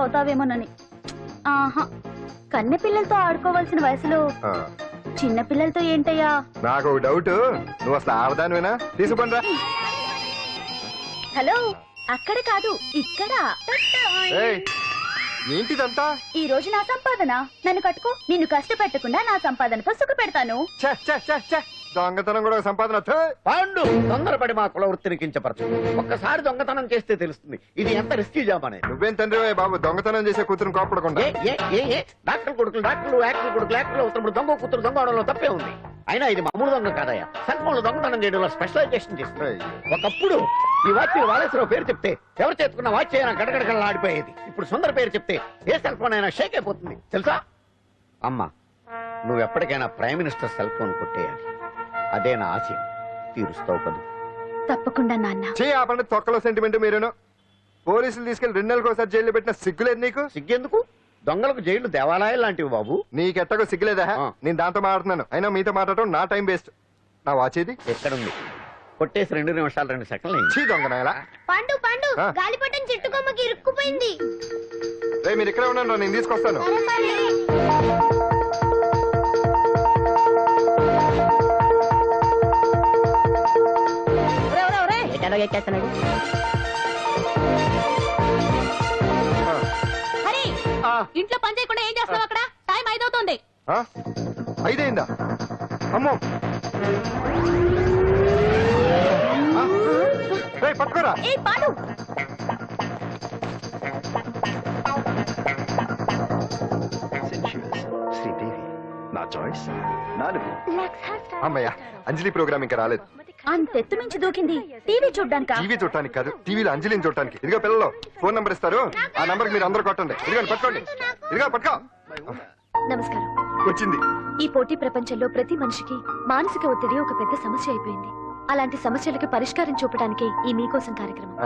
అవుతావేమోనని ఆహా కన్నె పిల్లలతో ఆడుకోవాల్సిన వయసులో చిన్న పిల్లలతో ఏంటయ్యా? నాకు ఒక డౌట్. నువ్వు అసలు ఆడదానివేనా? తీసుకుంటా హలో అక్కడ కాదు ఇక్కడ. ఏంటిదంతా? ఈ రోజు నా సంపాదన. నన్ను కట్టుకో నిన్ను కష్టపెట్టకుండా నా సంపాదనతో సుఖ పెడతాను. దొంగతనం కూడా సంపాదన. పాండు తొందరపడి మా కుల వృత్తిని కించపరచు. ఒక్కసారి దొంగతనం చేస్తే తెలుస్తుంది. ఇది ఎంత రిస్కీ జాబ్ అనేది నువ్వేం తండ్రి బాబు దొంగతనం చేసే కూతురు కోపడకుండా ఏ ఏ ఏ ఏ? డాక్టర్ కొడుకులు డాక్టర్లు యాక్టర్ కొడుకులు యాక్టర్లు అవుతున్నప్పుడు దొంగ కూతురు దొంగ అవడంలో తప్పే ఉంది. అయినా ఇది మామూలు దొంగ కాదయ్యా. సెల్ దొంగతనం చేయడంలో స్పెషలైజేషన్ చేస్తుంది. అయ్యో. ఒకప్పుడు ఈ వాచ్ వాలేశ్వరరావు పేరు చెప్తే ఎవరు చేతుకున్న వాచ్ అయినా గడగడగడ ఆడిపోయేది. ఇప్పుడు సుందర పేరు చెప్తే ఏ సెల్ ఫోన్ అయినా షేక్ అయిపోతుంది. తెలుసా? అమ్మా నువ్వు ఎప్పటికైనా ప్రైమ్ మినిస్టర్ సెల్ ఫోన్ కొట్టేయాలి. అదే నా ఆశయం తీరుస్తావు కదా. తప్పకుండా నాన్న. చే ఆ పండు తొక్కలో సెంటిమెంట్ మీరేను. పోలీసులు తీసుకెళ్ళి రెండు నెలలకు ఒకసారి జైల్లో పెట్టిన సిగ్గులేదు నీకు? సిగ్గెందుకు? దొంగలకు జైలు దేవాలయాలు లాంటివి బాబు. నీకెట్టగో సిగ్గులేదా ఆ. నేను దాంతో మాట్లాడుతున్నాను. అయినా మీతో మాట్లాడటం నా టైం వేస్ట్. నా వాచేది ఎక్కడుంది? కొట్టేసి రెండు నిమిషాలు రెండు సెకండ్లు అయింది. చీ దొంగ నాయలా. పండు పండు ఆ. గాలిపటం చెట్టు కొమ్మకి ఇరుక్కుపోయింది. రే మీరు ఇక్కడే ఉండండి రా, నేను తీసుకొస్తాను. ఆ. హరి ఆ, ఇంట్లో పని చేయకుండా ఏం చేస్తావు అక్కడ? టైం ఐదవుతుంది. ఆ? ఐదైందా? అమ్మో. ఆ? రేయ్, పట్టుకోరా. ఏ పాడు శ్రీదేవి నా చాయిస్. నాలుగు. అమ్మయ్యా అంజలి ప్రోగ్రామ్ ఇంకా రాలేదు. అంతెత్తు మించి దూకింది. టీవీ చూడ్డానికా? టీవీ చూడటానికి కాదు టీవీలో అంజలిని చూడటానికి ఇదిగో పిల్లలు ఫోన్ నంబర్ ఇస్తారు. ఆ నంబర్ మీరు అందరూ కొట్టండి. ఇదిగోండి పట్టుకోండి. ఇదిగో పట్టుకో. నమస్కారం. వచ్చింది. ఈ పోటీ ప్రపంచంలో ప్రతి మనిషికి మానసిక ఒత్తిడి ఒక పెద్ద సమస్య అయిపోయింది. అలాంటి సమస్యలకు పరిష్కారం చూపడానికి ఈ మీకోసం కార్యక్రమం.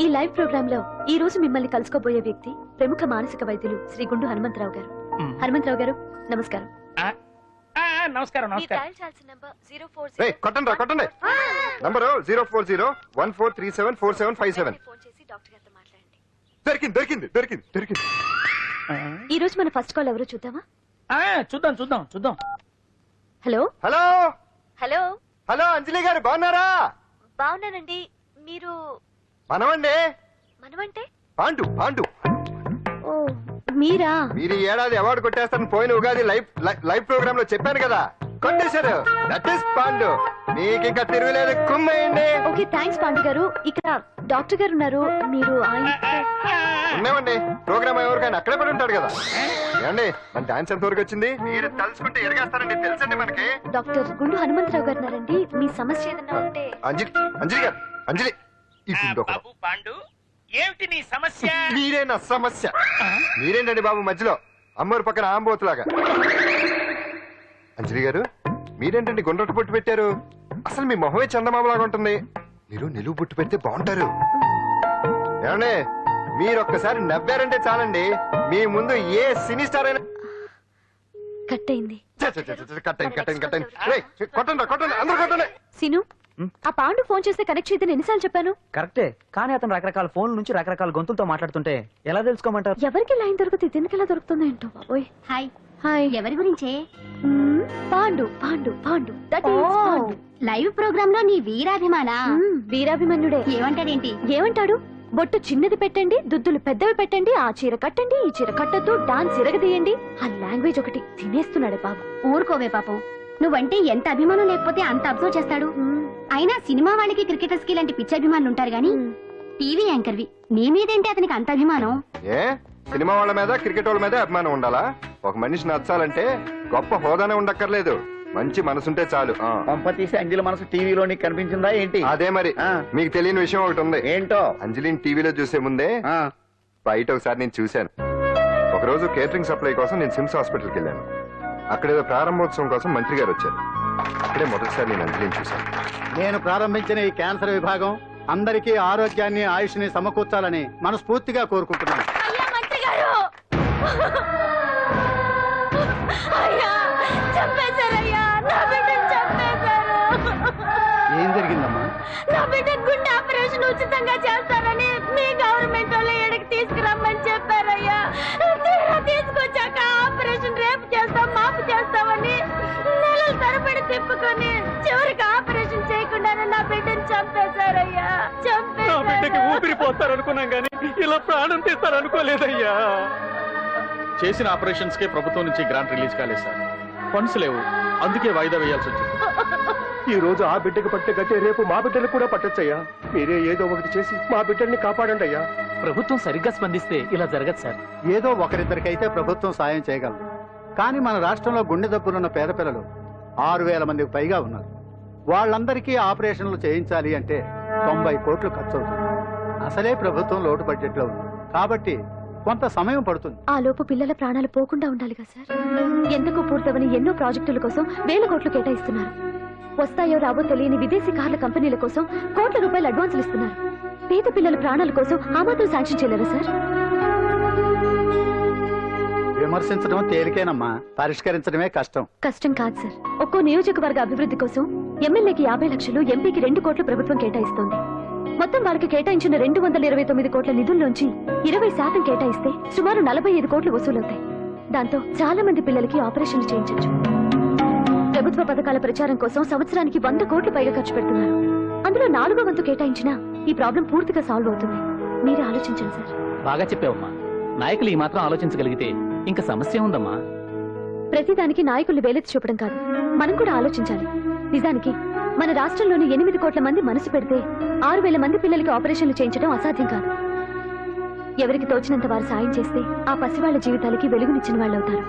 ఈ లైవ్ ప్రోగ్రామ్లో ఈ రోజు మిమ్మల్ని కలుసుకోబోయే వ్యక్తి ప్రముఖ మానసిక వైద్యులు శ్రీ గుండు హనుమంతరావు గారు. హనుమంతరావు గారు నమస్కారం. నమస్కారం నమస్కారం రేయ్ కొట్టండి రా కొట్టండి. Number zero four zero one four three seven four seven five seven దొరికింది దొరికింది దొరికింది దొరికింది. ఈ రోజు మన ఫస్ట్ కాల్ ఎవరో చూద్దామా? ఆ, చూద్దాం చూద్దాం చూద్దాం. Hello? Hello? Hello? Hello Anjali గారు బాగున్నారా? బాగున్నానండి. మీరు మనమండి? మనమంటే? పాండు పాండు. ఓ మీరా? మీరు ఈ ఏడాది అవార్డు కొట్టేస్తారని పోయిన ఉగాది లైవ్ లై- లైవ్ ప్రోగ్రామ్లో చెప్పాను కదా. కొట్టేశారు. దట్ ఇస్ పాండు మీకు ఇంకా తిరుగులేదు. కుమ్మేయండి. ఓకే థ్యాంక్స్ పాండు గారు. ఇక్కడ డాక్టర్ గారు ఉన్నారు. మీరు ఆయన ఉన్నామండి. ప్రోగ్రామ్ ఎవరికైనా అక్కడే పడి ఉంటాడు కదా. ఏమండి మన డాన్స్ ఎంత వరకు వచ్చింది? మీరు తలుచుకుంటే ఎరగేస్తారండి. తెలుసండి మనకి. డాక్టర్ గుండు హనుమంతరావు గారు ఉన్నారండి. మీ సమస్య ఏదన్నా ఉంటే అంజలి అంజలి గారు అంజలి. పాండు. ఏమిటి నీ సమస్య? మీరే నా సమస్య. మీరేంటండి బాబు మధ్యలో? అమ్మోరు పక్కన ఆంబోతులాగా. అంజలి గారు మీరేంటండి గుండ్రటి బొట్టు పెట్టారు? అసలు మీ మొహమే చందమామలాగా ఉంటుంది. మీరు నిలువు బొట్టు పెడితే బాగుంటారు. ఏమండి మీరు ఒక్కసారి నవ్వారంటే చాలండి. మీ ముందు ఏ సినీ స్టార్ అయినా కట్ అయింది. కట్టండి కట్టండి కట్టండి కొట్టండి కొట్టండి అందరూ కొట్టండి. సిను ఆ పాండు ఫోన్ చేస్తే కనెక్ట్ చేయదని ఎన్నిసార్లు చెప్పాను? కరెక్టే. కానీ అతను రకరకాల ఫోన్ల నుంచి రకరకాల గొంతులతో మాట్లాడుతుంటే ఎలా తెలుసుకోమంటారు? ఎవరికి లైన్ దొరుకుతుంది దీనికి ఎలా దొరుకుతుందో ఏంటో బాబోయ్. హాయ్. హాయ్. ఎవరి గురించే? మ్మ్, Pandu Pandu Pandu. That is Pandu. Live ప్రోగ్రామ్లో నీ వీరాభిమాన? మ్మ్, వీరాభిమన్యుడే. ఏమంటాడేంటి? ఏమంటాడు? బొట్టు చిన్నది పెట్టండి దుద్దులు పెద్దవి పెట్టండి ఆ చీర కట్టండి ఈ చీర కట్టొద్దు డాన్స్ ఇరగదీయండి. ఆ లాంగ్వేజ్ ఒకటి తినేస్తున్నాడే బాబు. ఊరుకోవే పాపం. నువ్వంటే ఎంత అభిమానం లేకపోతే అంత అబ్జర్వ్ చేస్తాడు? మ్మ్, అయినా సినిమా వాళ్ళకి క్రికెటర్స్కి ఇలాంటి పిచ్చి అభిమానులు ఉంటారు గానీ. టీవీ యాంకర్వి నీ మీదేంటి అతనికి అంత అభిమానం? ఏ? సినిమా వాళ్ళ మీద క్రికెట్ వాళ్ళ మీద అభిమానం ఉండాలా? ఒక మనిషి నచ్చాలంటే గొప్ప హోదానే ఉండక్కర్లేదు. మంచి మనసుంటే చాలు. ఆ. పంప తీసి అంజలి మనసు టీవీలో నీకు కనిపించిందా ఏంటి? అదే మరి. ఆ. మీకు తెలియని విషయం ఒకటి ఉంది. ఏంటో? అంజలిని టీవీలో చూసే ముందే ఆ, బయట ఒకసారి నేను చూశాను. ఒకరోజు కేటరింగ్ సప్లై కోసం నేను సిమ్స్ హాస్పిటల్కి వెళ్ళాను. అక్కడేదో ప్రారంభోత్సవం కోసం మంత్రి గారు వచ్చారు. అక్కడే మొదటిసారి నేను అంజలిని చూశాను. నేను ప్రారంభించిన ఈ క్యాన్సర్ విభాగం అందరికీ ఆరోగ్యాన్ని ఆయుష్ని సమకూర్చాలని మనస్ఫూర్తిగా కోరుకుంటున్నాను. అయ్యా మంత్రి గారు! అయ్యా చంపేశారయ్యా నా బిడ్డను చంపేశారు. ఏం జరిగిందమ్మా? నా బిడ్డ గుండె ఆపరేషన్ ఉచితంగా చేస్తారని మీ గవర్నమెంట్ వాళ్ళు ఎడకి తీసుకురమ్మని చేస్తాం మాపు చేస్తామని నెలలు తరబడి తిప్పుకొని చివరికి ఆపరేషన్ చేయకుండానే నా బిడ్డను చంపేశారయ్యా. నా బిడ్డకి ఊపిరిపోతారనుకున్నాం కానీ ఇలా ప్రాణం తీస్తారనుకోలేదయ్యా. చేసిన ఆపరేషన్స్ కే ప్రభుత్వం నుంచి గ్రాంట్ రిలీజ్ కాలేదు సార్. ఫండ్స్ లేవు. అందుకే వాయిదా వేయాల్సి వచ్చింది. ఈ రోజు ఆ బిడ్డకు పట్టే గట్టే రేపు మా బిడ్డలు కూడా పట్టొచ్చయ్యా. మీరే ఏదో ఒకటి చేసి మా బిడ్డల్ని కాపాడండి అయ్యా. ప్రభుత్వం సరిగ్గా స్పందిస్తే ఇలా జరగదు సార్. ఏదో ఒకరిద్దరికైతే ప్రభుత్వం సాయం చేయగలదు. కానీ మన రాష్ట్రంలో గుండె దప్పులున్న పేద పిల్లలు ఆరు వేల మందికి పైగా ఉన్నారు. వాళ్ళందరికీ ఆపరేషన్లు చేయించాలి అంటే తొంభై కోట్లు ఖర్చు అవుతుంది అసలే ప్రభుత్వం లోటు బడ్జెట్లో ఉంది. కాబట్టి కొంత సమయం పడుతుంది. ఆ లోపు పిల్లల ప్రాణాలు పోకుండా ఉండాలిగా సార్. ఎందుకు పూర్తవని ఎన్నో ప్రాజెక్టుల కోసం వేల కోట్లు కేటాయిస్తున్నారు. వస్తాయో రావో తెలియని విదేశీ కార్ల కంపెనీల కోసం కోట్ల రూపాయలు అడ్వాన్సులు ఇస్తున్నారు. పేద పిల్లల ప్రాణాల కోసం ఆ మాత్రం శాంక్షన్ చేయలేరా సార్? విమర్శించడం తేలికేనమ్మా. పరిష్కరించడమే కష్టం. కష్టం కాదు సార్. ఒక్కో నియోజకవర్గ అభివృద్ధి కోసం ఎమ్మెల్యేకి యాభై లక్షలు ఎంపీకి రెండు కోట్లు ప్రభుత్వం కేటాయిస్తోంది. మొత్తం వాళ్ళకి కేటాయించిన రెండు వందల ఇరవై తొమ్మిది కోట్ల నిధుల్లోంచి ఇరవై శాతం కేటాయిస్తే సుమారు నలభై ఐదు కోట్లు వసూలవుతాయి. దాంతో చాలా మంది పిల్లలకి ఆపరేషన్లు చేయించొచ్చు. ప్రభుత్వ పథకాల ప్రచారం కోసం సంవత్సరానికి వంద కోట్లు పైగా ఖర్చు పెడుతున్నారు. అందులో నాలుగో వంతు కేటాయించినా ఈ ప్రాబ్లం పూర్తిగా సాల్వ్ అవుతుంది. మీరే ఆలోచించండి సార్. బాగా చెప్పావమ్మా. నాయకులు ఈ మాత్రం ఆలోచించగలిగితే ఇంకా సమస్య ఉందమ్మా. ప్రతిదానికి నాయకులు వేలెత్తి చూపడం కాదు. మనం కూడా ఆలోచించాలి. నిజానికి మన రాష్ట్రంలోని ఎనిమిది కోట్ల మంది మనసు పెడితే ఆరు వేల మంది పిల్లలకి ఆపరేషన్లు చేయించడం అసాధ్యం కాదు. ఎవరికి తోచినంత వారు సాయం చేస్తే ఆ పసివాళ్ళ జీవితాలకి వెలుగునిచ్చిన వాళ్ళు అవుతారు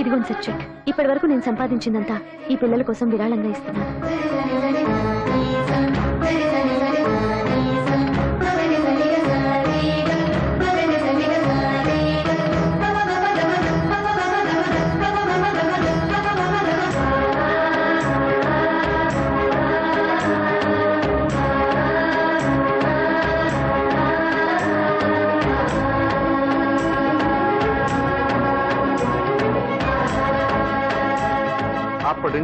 ఇదిగోండి సార్ చెక్. ఇప్పటి వరకు నేను సంపాదించిందంతా ఈ పిల్లల కోసం విరాళంగా ఇస్తున్నాను.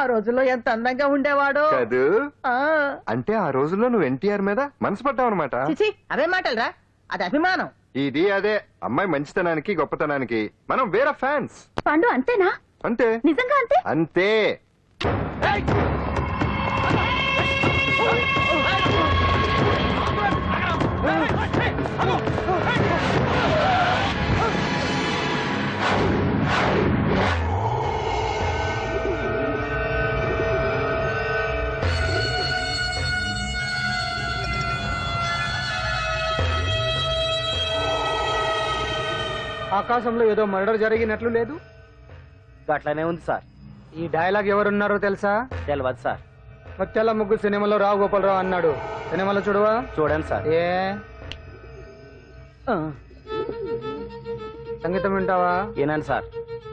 ఆ రోజుల్లో ఎంత అందంగా ఉండేవాడో. కదూ? ఆ. అంటే ఆ రోజుల్లో నువ్వు ఎన్టీఆర్ మీద మనసు పడ్డావు అనమాట చిచి అవే మాటలరా. అది అభిమానం. ఇది అదే. అమ్మాయి మంచితనానికి గొప్పతనానికి మనం వేరే ఫ్యాన్స్. పండు అంతేనా? అంతే. నిజంగా అంతే? అంతే. ఆకాశంలో ఏదో మర్డర్ జరిగినట్లు లేదు? అట్లానే ఉంది సార్. ఈ డైలాగ్ ఎవరున్నారో తెలుసా? తెలియదు సార్. ముత్యాల ముగ్గు సినిమాలో రావు గోపాలరావు అన్నాడు. సినిమాలో చూడవా? చూడండి సార్. ఏ. సంగీతం వింటావా? ఏనండి సార్.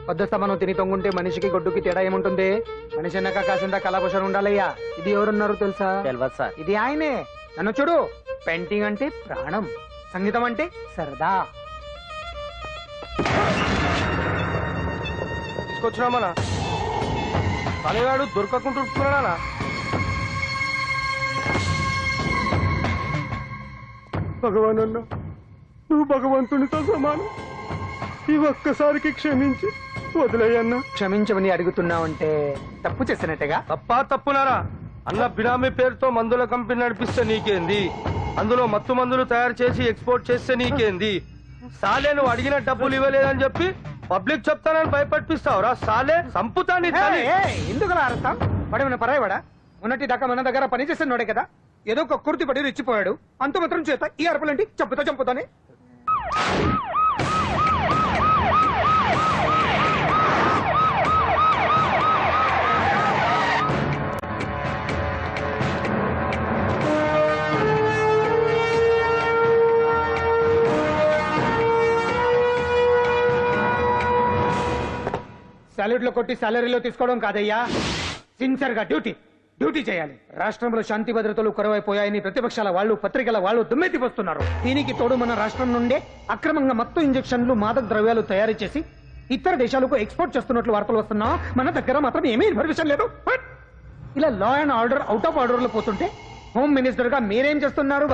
పొద్దుస్తా మనం తిని తొంగుంటే మనిషికి గొడ్డుకి తేడా ఏముంటుంది? మనిషి అన్నాక కాసింత కళాభూషణం ఉండాలయ్యా? ఇది ఎవరున్నారు తెలుసా? తెలియదు సార్. ఇది ఆయనే. నన్ను చూడు. పెయింటింగ్ అంటే ప్రాణం. సంగీతం అంటే సరదా. తీసుకొచ్చినామనా తలగాడు దొరకకుండా భగవాన్ అన్న నువ్వు భగవంతునితో సమానం. ఈ ఒక్కసారికి క్షమించి వదిలేయన్నా. క్షమించమని అడుగుతున్నావంటే తప్పు చేసినట్టుగా? తప్పా తప్పునారా? అన్న బినామీ పేరుతో మందుల కంపెనీ నడిపిస్తే నీకేంది? అందులో మత్తు మందులు తయారు చేసి ఎక్స్పోర్ట్ చేస్తే నీకేంది? సాలే నువ్వు అడిగిన డబ్బులు ఇవ్వలేదని చెప్పి పబ్లిక్ చెప్తానని భయపడిపిస్తావురా సాలే సంపుతాని ఎందుకు అర్థం పడేమన్నా పరాయవాడా ఉన్నట్టి దాకా మన దగ్గర పని చేస్తున్నాడే కదా. ఏదో ఒక కుర్తి పడి రెచ్చిపోయాడు. అంత మాత్రం చేత ఈ అరపలేంటి? చంపుతా చంపుతానే సాలరీలో కొట్టి సాలరీలో తీసుకోవడం కాదయ్యా. సిన్సియర్గా డ్యూటీ. డ్యూటీ చేయాలి. రాష్ట్రంలో శాంతి భద్రతలు కొరవైపోయాయని ప్రతిపక్షాల వాళ్ళు పత్రికల వాళ్ళు దుమ్మెత్తి వస్తున్నారు దీనికి తోడు మన రాష్ట్రం నుండే అక్రమంగా మత్తు ఇంజెక్షన్లు మాదక ద్రవ్యాలు తయారు చేసి ఇతర దేశాలకు ఎక్స్పోర్ట్ చేస్తున్నట్లు వార్తలు వస్తున్నా మన దగ్గర మాత్రం ఏమీ ఇన్ఫర్మేషన్ లేదు. ఇలా law and order out of ఆర్డర్లో పోతుంటే హోమ్ మినిస్టర్గా మీరేం చేస్తున్నారు?